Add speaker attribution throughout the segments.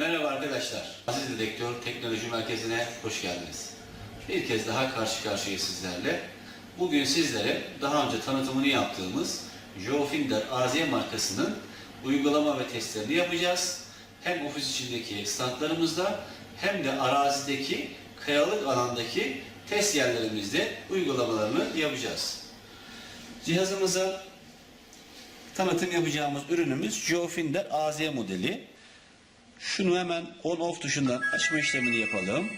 Speaker 1: Merhaba arkadaşlar. Aziz Dedektör Teknoloji Merkezi'ne hoş geldiniz. Bir kez daha karşı karşıyayız sizlerle. Bugün sizlere daha önce tanıtımını yaptığımız Jofinder AZ markasının uygulama ve testlerini yapacağız. Hem ofis içindeki standlarımızda hem de arazideki kayalık alandaki test yerlerimizde uygulamalarını yapacağız. Cihazımıza tanıtım yapacağımız ürünümüz Jofinder AZ modeli. Şunu hemen on-off tuşundan açma işlemini yapalım.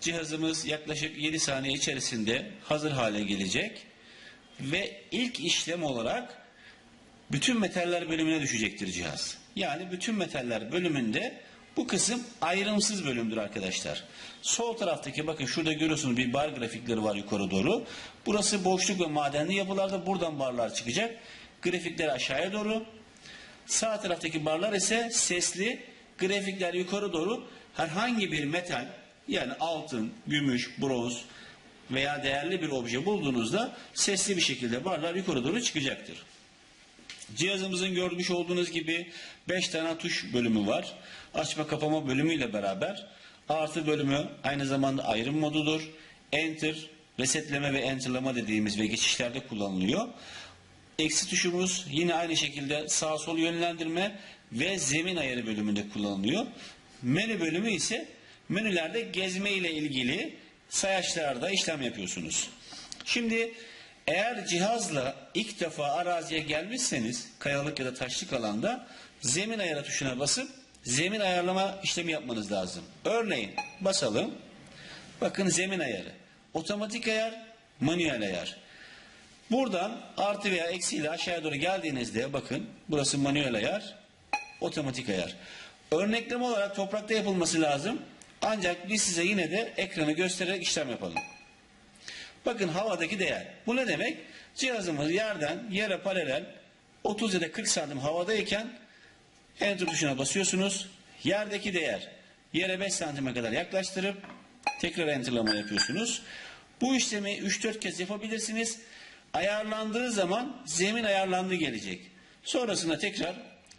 Speaker 1: Cihazımız yaklaşık 7 saniye içerisinde hazır hale gelecek. Ve ilk işlem olarak bütün metaller bölümüne düşecektir cihaz. Yani bütün metaller bölümünde bu kısım ayrımsız bölümdür arkadaşlar. Sol taraftaki bakın şurada görüyorsunuz bir bar grafikleri var yukarı doğru. Burası boşluk ve madenli yapılarda buradan barlar çıkacak. Grafikler aşağıya doğru. Sağ taraftaki barlar ise sesli grafikler yukarı doğru herhangi bir metal yani altın, gümüş, bronz veya değerli bir obje bulduğunuzda sesli bir şekilde barlar yukarı doğru çıkacaktır. Cihazımızın görmüş olduğunuz gibi 5 tane tuş bölümü var. Açma kapama bölümüyle beraber artı bölümü aynı zamanda ayrım modudur. Enter, resetleme ve enterlama dediğimiz ve geçişlerde kullanılıyor. Eksi tuşumuz yine aynı şekilde sağ sol yönlendirme ve zemin ayarı bölümünde kullanılıyor. Menü bölümü ise menülerde gezme ile ilgili sayaçlarda işlem yapıyorsunuz. Şimdi eğer cihazla ilk defa araziye gelmişseniz kayalık ya da taşlık alanda zemin ayarı tuşuna basıp zemin ayarlama işlemi yapmanız lazım. Örneğin basalım. Bakın zemin ayarı. Otomatik ayar, manuel ayar. Buradan artı veya eksi ile aşağıya doğru geldiğinizde bakın burası manuel ayar, otomatik ayar. Örnekleme olarak toprakta yapılması lazım. Ancak biz size yine de ekranı göstererek işlem yapalım. Bakın havadaki değer. Bu ne demek? Cihazımız yerden yere paralel 30 ya da 40 santim havadayken enter tuşuna basıyorsunuz. Yerdeki değer yere 5 santime kadar yaklaştırıp tekrar enterlama yapıyorsunuz. Bu işlemi 3-4 kez yapabilirsiniz. Ayarlandığı zaman zemin ayarlandığı gelecek. Sonrasında tekrar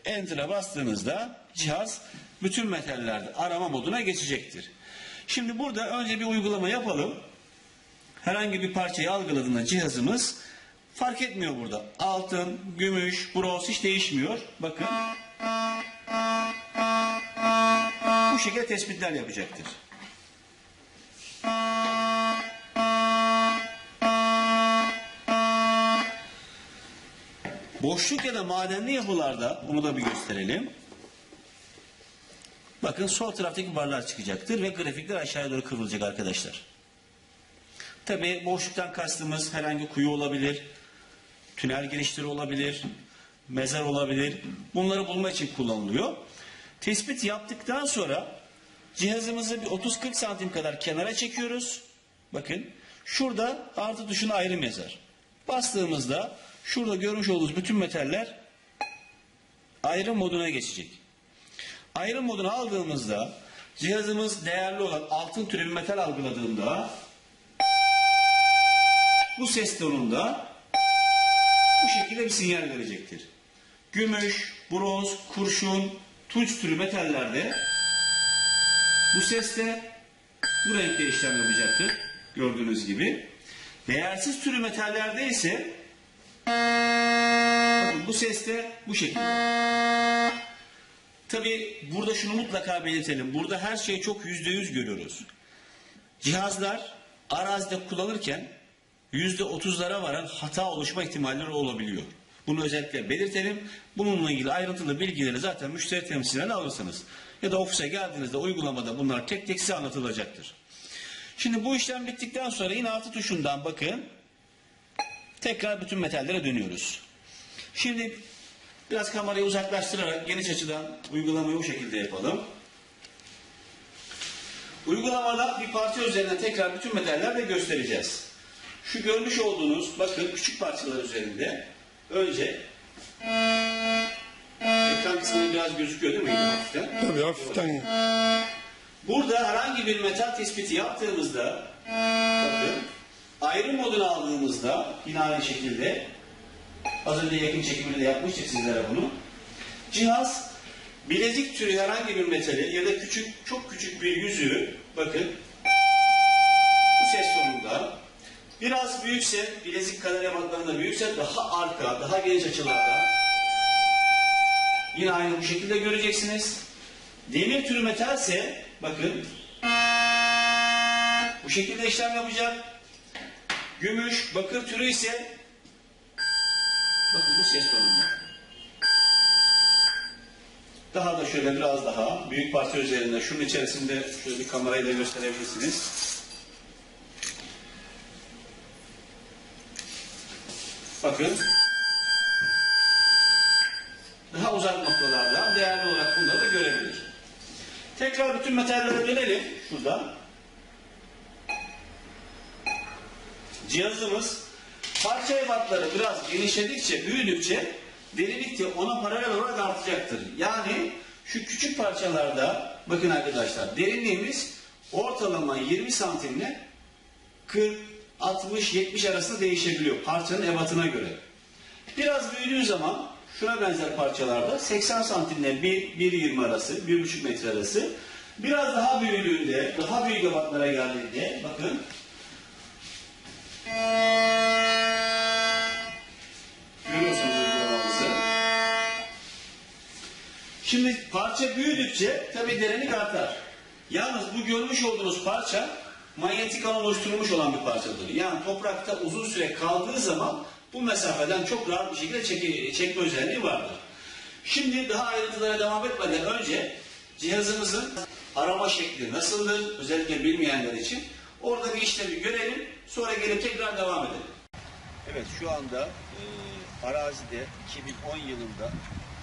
Speaker 1: enter'a bastığınızda cihaz bütün metallerde arama moduna geçecektir. Şimdi burada önce bir uygulama yapalım. Herhangi bir parçayı algıladığında cihazımız fark etmiyor burada. Altın, gümüş, bronz hiç değişmiyor. Bakın. Bu şekilde tespitler yapacaktır. Boşluk ya da madenli yapılarda bunu da bir gösterelim. Bakın sol taraftaki barlar çıkacaktır ve grafikler aşağıya doğru kıvrılacak arkadaşlar. Tabi boşluktan kastımız herhangi kuyu olabilir, tünel girişleri olabilir, mezar olabilir. Bunları bulma için kullanılıyor. Tespit yaptıktan sonra cihazımızı bir 30-40 santim kadar kenara çekiyoruz. Bakın şurada artı tuşuna ayrım yazar. Bastığımızda şurada görmüş olduğunuz bütün metaller ayrım moduna geçecek. Ayrım modunu aldığımızda cihazımız değerli olan altın türü metal algıladığında bu ses tonunda bu şekilde bir sinyal verecektir. Gümüş, bronz, kurşun, tunç türü metallerde bu sesle bu renkte işlem yapacaktır. Gördüğünüz gibi. Değersiz türü metallerde ise bakın bu ses de bu şekilde. Tabi burada şunu mutlaka belirtelim. Burada her şeyi çok yüzde yüz görüyoruz. Cihazlar arazide kullanırken yüzde otuzlara varan hata oluşma ihtimalleri olabiliyor. Bunu özellikle belirtelim. Bununla ilgili ayrıntılı bilgileri zaten müşteri temsilcilerine alırsınız. Ya da ofise geldiğinizde uygulamada bunlar tek tek size anlatılacaktır. Şimdi bu işlem bittikten sonra yine altı tuşundan bakın. Tekrar bütün metallere dönüyoruz. Şimdi biraz kamerayı uzaklaştırarak geniş açıdan uygulamayı bu şekilde yapalım. Uygulamada bir parça üzerinden tekrar bütün metallerle göstereceğiz. Şu görmüş olduğunuz bakın küçük parçalar üzerinde önce ekran kısmında biraz gözüküyor değil mi yine hafiften?
Speaker 2: Tabii hafiften
Speaker 1: Burada herhangi bir metal tespiti yaptığımızda ayrım modunu aldığımızda yine aynı şekilde az önce yakın çekimini de yapmıştık sizlere bunu. Cihaz bilezik türü herhangi bir metali ya da küçük çok küçük bir yüzüğü bakın bu ses tonunda biraz büyükse bilezik kadar ebatlarında büyükse daha arka daha geniş açılarda yine aynı bu şekilde göreceksiniz. Demir türü metalse bakın bu şekilde işlem yapacak. Gümüş, bakır türü ise bakın bu ses tonunda. Daha da şöyle biraz daha büyük parça üzerinde şunun içerisinde şöyle bir kamerayla gösterebilirsiniz. Bakın. Daha uzak noktalarda değerli olarak bunları da görebilir. Tekrar bütün metallere dönelim şurada. Cihazımız parça ebatları biraz genişledikçe, büyüdükçe derinlik de ona paralel olarak artacaktır. Yani şu küçük parçalarda bakın arkadaşlar derinliğimiz ortalama 20 santimle 40, 60, 70 arasında değişebiliyor parçanın ebatına göre. Biraz büyüdüğü zaman şuna benzer parçalarda 80 santimle 1, 1.20 arası, 1.5 metre arası. Biraz daha büyüdüğünde, daha büyük ebatlara geldiğinde bakın Görüyorsunuz uygulamamızı. Şimdi parça büyüdükçe tabi derinlik artar. Yalnız bu görmüş olduğunuz parça manyetik alan oluşturulmuş olan bir parçadır. Yani toprakta uzun süre kaldığı zaman bu mesafeden çok rahat bir şekilde çeke- çekme özelliği vardır. Şimdi daha ayrıntılara devam etmeden önce cihazımızın arama şekli nasıldır özellikle bilmeyenler için orada bir işlemi görelim sonra gelip tekrar devam edelim. Evet şu anda e, arazide 2010 yılında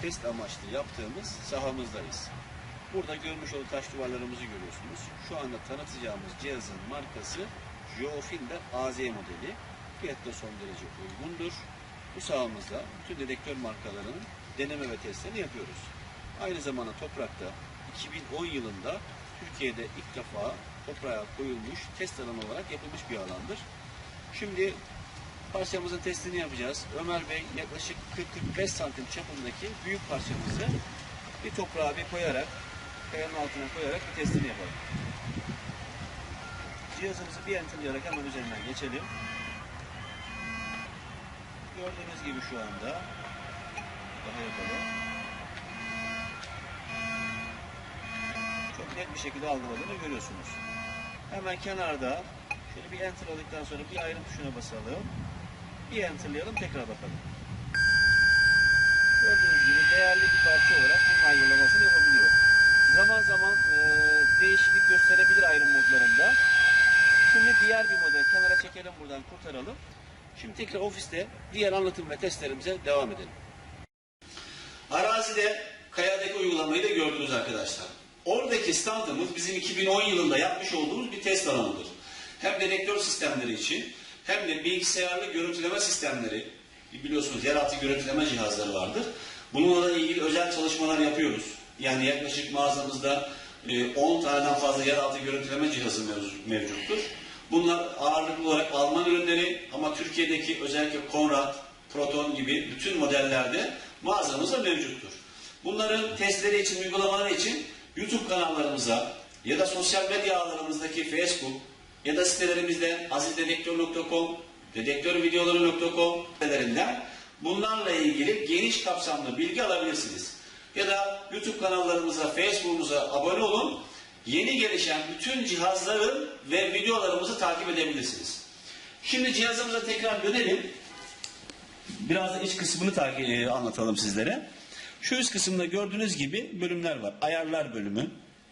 Speaker 1: test amaçlı yaptığımız sahamızdayız. Burada görmüş olduğunuz taş duvarlarımızı görüyorsunuz. Şu anda tanıtacağımız cihazın markası Geofinder AZ modeli. Fiyatı da son derece uygundur. Bu sahamızda bütün dedektör markalarının deneme ve testlerini yapıyoruz. Aynı zamanda toprakta 2010 yılında Türkiye'de ilk defa toprağa koyulmuş test alanı olarak yapılmış bir alandır. Şimdi Parçamızın testini yapacağız. Ömer Bey yaklaşık 40-45 santim çapındaki büyük parçamızı bir toprağa bir koyarak, kayanın altına koyarak bir testini yapalım. Cihazımızı bir enterlayarak hemen üzerinden geçelim. Gördüğünüz gibi şu anda daha yapalım. Net bir şekilde algıladığını görüyorsunuz. Hemen kenarda şöyle bir enter aldıktan sonra bir ayrım tuşuna basalım. Bir enterlayalım tekrar bakalım. Gördüğünüz gibi değerli bir parça olarak bunun ayrılamasını yapabiliyor. Zaman zaman e, değişiklik gösterebilir ayrım modlarında. Şimdi diğer bir model kenara çekelim buradan kurtaralım. Şimdi tekrar ofiste diğer anlatım ve testlerimize devam edelim. Arazide kayadaki uygulamayı da gördünüz arkadaşlar. Oradaki standımız bizim 2010 yılında yapmış olduğumuz bir test alanıdır. Hem dedektör sistemleri için hem de bilgisayarlı görüntüleme sistemleri, biliyorsunuz yeraltı görüntüleme cihazları vardır. Bununla ilgili özel çalışmalar yapıyoruz. Yani yaklaşık mağazamızda e, 10 taneden fazla yeraltı görüntüleme cihazı mevcuttur. Bunlar ağırlıklı olarak Alman ürünleri ama Türkiye'deki özellikle Konrad, Proton gibi bütün modellerde mağazamızda mevcuttur. Bunların testleri için, uygulamaları için YouTube kanallarımıza ya da sosyal medya ağlarımızdaki Facebook ya da sitelerimizde azizdedektör.com, dedektörvideoları.com sitelerinden bunlarla ilgili geniş kapsamlı bilgi alabilirsiniz. Ya da YouTube kanallarımıza, Facebook'umuza abone olun. Yeni gelişen bütün cihazların ve videolarımızı takip edebilirsiniz. Şimdi cihazımıza tekrar dönelim. Biraz da iç kısmını e, anlatalım sizlere. Şu üst kısımda gördüğünüz gibi bölümler var. Ayarlar bölümü,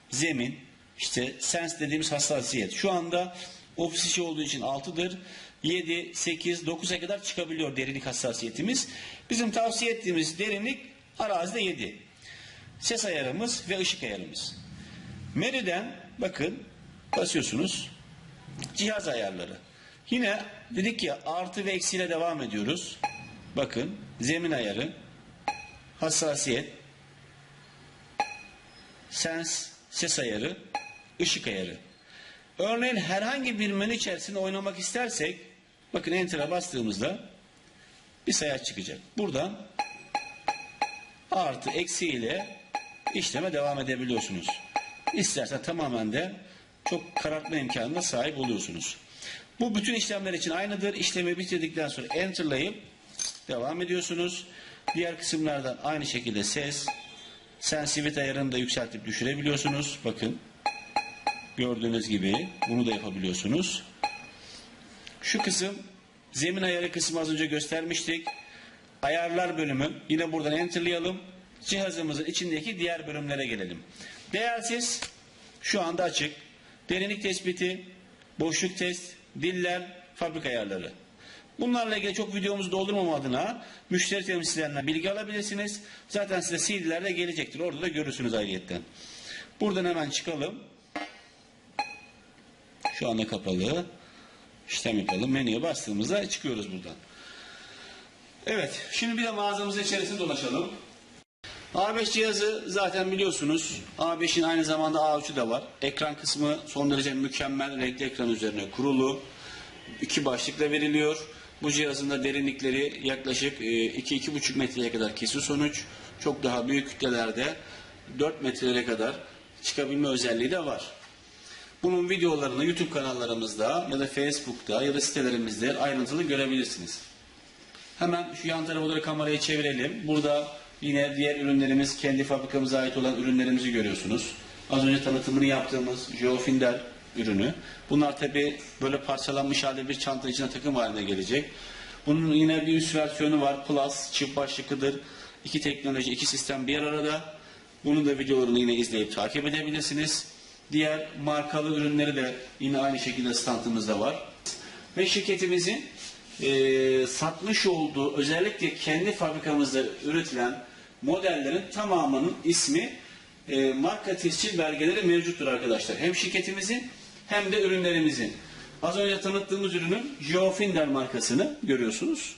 Speaker 1: zemin, işte sens dediğimiz hassasiyet. Şu anda ofis işi olduğu için 6'dır. 7, 8, 9'a kadar çıkabiliyor derinlik hassasiyetimiz. Bizim tavsiye ettiğimiz derinlik arazide 7. Ses ayarımız ve ışık ayarımız. Menüden bakın basıyorsunuz. Cihaz ayarları. Yine dedik ya artı ve eksiyle devam ediyoruz. Bakın zemin ayarı, hassasiyet, sens, ses ayarı, ışık ayarı. Örneğin herhangi bir menü içerisinde oynamak istersek bakın enter'a bastığımızda bir sayat çıkacak. Buradan artı eksi ile işleme devam edebiliyorsunuz. İstersen tamamen de çok karartma imkanına sahip oluyorsunuz. Bu bütün işlemler için aynıdır. İşlemi bitirdikten sonra enterlayıp devam ediyorsunuz. Diğer kısımlardan aynı şekilde ses, sensitivity ayarını da yükseltip düşürebiliyorsunuz. Bakın. Gördüğünüz gibi bunu da yapabiliyorsunuz. Şu kısım zemin ayarı kısmı az önce göstermiştik. Ayarlar bölümü yine buradan enterlayalım. Cihazımızın içindeki diğer bölümlere gelelim. Değersiz şu anda açık. Derinlik tespiti, boşluk test, diller, fabrika ayarları. Bunlarla ilgili çok videomuzu doldurmam adına müşteri temsilcilerinden bilgi alabilirsiniz. Zaten size CD'ler de gelecektir. Orada da görürsünüz ayrıyetten. Buradan hemen çıkalım. Şu anda kapalı. İşlem yapalım. Menüye bastığımızda çıkıyoruz buradan. Evet. Şimdi bir de mağazamızın içerisinde dolaşalım. A5 cihazı zaten biliyorsunuz. A5'in aynı zamanda A3'ü de var. Ekran kısmı son derece mükemmel. Renkli ekran üzerine kurulu. İki başlıkla veriliyor. Bu cihazın da derinlikleri yaklaşık 2-2,5 metreye kadar kesi sonuç. Çok daha büyük kütlelerde 4 metrelere kadar çıkabilme özelliği de var. Bunun videolarını YouTube kanallarımızda ya da Facebook'ta ya da sitelerimizde ayrıntılı görebilirsiniz. Hemen şu yan tarafa doğru kamerayı çevirelim. Burada yine diğer ürünlerimiz, kendi fabrikamıza ait olan ürünlerimizi görüyorsunuz. Az önce tanıtımını yaptığımız Geofinder ürünü. Bunlar tabi böyle parçalanmış halde bir çanta içine takım haline gelecek. Bunun yine bir üst versiyonu var. Plus, çift başlıklıdır. İki teknoloji, iki sistem bir arada. Bunun da videolarını yine izleyip takip edebilirsiniz. Diğer markalı ürünleri de yine aynı şekilde standımızda var. Ve şirketimizin e, satmış olduğu özellikle kendi fabrikamızda üretilen modellerin tamamının ismi e, marka tescil belgeleri mevcuttur arkadaşlar. Hem şirketimizin hem de ürünlerimizin. Az önce tanıttığımız ürünün Geofinder markasını görüyorsunuz.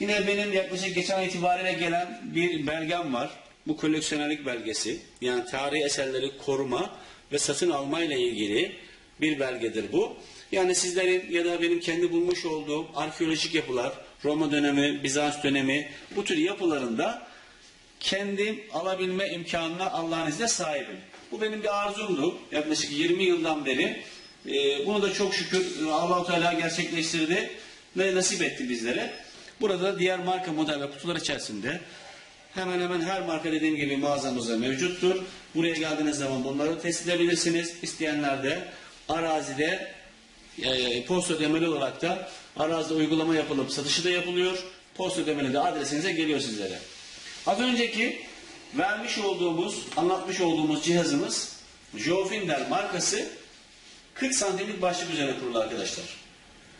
Speaker 1: Yine benim yaklaşık geçen itibariyle gelen bir belgem var. Bu koleksiyonerlik belgesi. Yani tarihi eserleri koruma ve satın alma ile ilgili bir belgedir bu. Yani sizlerin ya da benim kendi bulmuş olduğum arkeolojik yapılar, Roma dönemi, Bizans dönemi bu tür yapılarında kendim alabilme imkanına Allah'ın izniyle sahibim. Bu benim bir arzumdu. Yaklaşık 20 yıldan beri. Ee, bunu da çok şükür Allah-u Teala gerçekleştirdi ve nasip etti bizlere. Burada diğer marka model ve kutular içerisinde hemen hemen her marka dediğim gibi mağazamızda mevcuttur. Buraya geldiğiniz zaman bunları test edebilirsiniz. İsteyenler de arazide e, posta ödemeli olarak da arazide uygulama yapılıp satışı da yapılıyor. Posta ödemeli de adresinize geliyor sizlere. Az önceki vermiş olduğumuz, anlatmış olduğumuz cihazımız Geofinder markası 40 santimlik başlık üzerine kurulu arkadaşlar.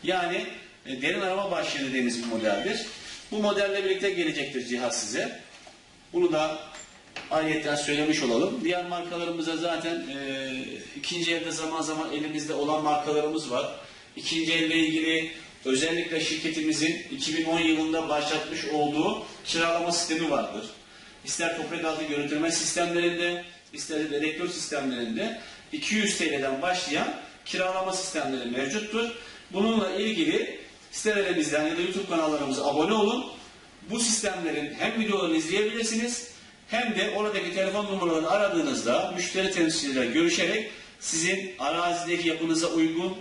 Speaker 1: Yani e, derin arama başlığı dediğimiz bir modeldir. Bu modelle birlikte gelecektir cihaz size. Bunu da ayrıyetten söylemiş olalım. Diğer markalarımıza zaten e, ikinci elde zaman zaman elimizde olan markalarımız var. İkinci elle ilgili özellikle şirketimizin 2010 yılında başlatmış olduğu kiralama sistemi vardır. İster toprak altı görüntüleme sistemlerinde, ister dedektör sistemlerinde 200 TL'den başlayan kiralama sistemleri mevcuttur. Bununla ilgili sitelerimizden ya da YouTube kanallarımıza abone olun. Bu sistemlerin hem videolarını izleyebilirsiniz hem de oradaki telefon numaralarını aradığınızda müşteri temsilcileriyle görüşerek sizin arazideki yapınıza uygun,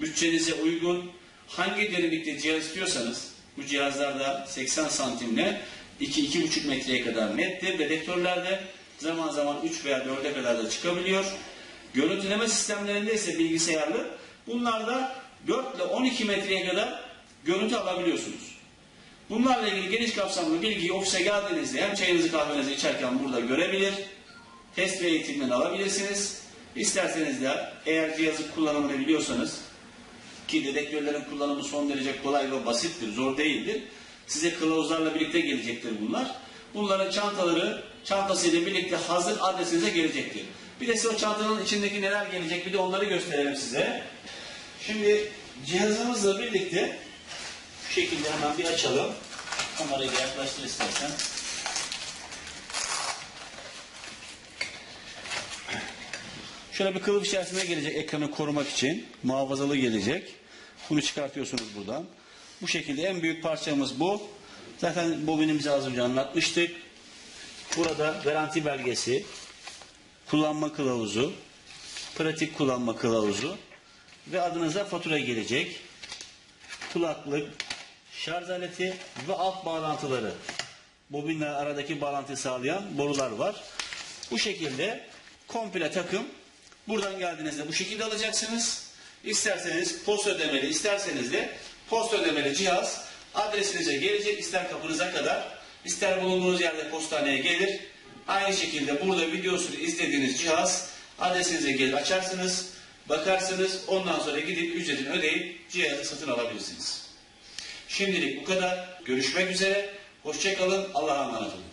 Speaker 1: bütçenize uygun, hangi derinlikte cihaz istiyorsanız bu cihazlarda 80 santimle 2-2,5 metreye kadar nettir. Dedektörlerde zaman zaman 3 veya 4'e kadar da çıkabiliyor. Görüntüleme sistemlerinde ise bilgisayarlı. Bunlarda 4 ile 12 metreye kadar görüntü alabiliyorsunuz. Bunlarla ilgili geniş kapsamlı bilgiyi ofise geldiğinizde hem çayınızı kahvenizi içerken burada görebilir, test ve eğitimden alabilirsiniz. İsterseniz de eğer cihazı kullanımını biliyorsanız ki dedektörlerin kullanımı son derece kolay ve basittir, zor değildir. Size kılavuzlarla birlikte gelecektir bunlar. Bunların çantaları çantasıyla birlikte hazır adresinize gelecektir. Bir de size o çantanın içindeki neler gelecek bir de onları gösterelim size. Şimdi cihazımızla birlikte şu şekilde hemen bir açalım. Kamerayı yaklaştır istersen. Şöyle bir kılıf içerisine gelecek ekranı korumak için. Muhafazalı gelecek. Bunu çıkartıyorsunuz buradan. Bu şekilde en büyük parçamız bu. Zaten bobinimizi az önce anlatmıştık. Burada garanti belgesi, kullanma kılavuzu, pratik kullanma kılavuzu ve adınıza fatura gelecek. Kulaklık, şarj aleti ve alt bağlantıları. Bobinle aradaki bağlantıyı sağlayan borular var. Bu şekilde komple takım buradan geldiğinizde bu şekilde alacaksınız. İsterseniz post ödemeli, isterseniz de post ödemeli cihaz adresinize gelecek. ister kapınıza kadar, ister bulunduğunuz yerde postaneye gelir. Aynı şekilde burada videosunu izlediğiniz cihaz adresinize gelir açarsınız, bakarsınız. Ondan sonra gidip ücretini ödeyip cihazı satın alabilirsiniz. Şimdilik bu kadar. Görüşmek üzere. Hoşçakalın. Allah'a emanet olun.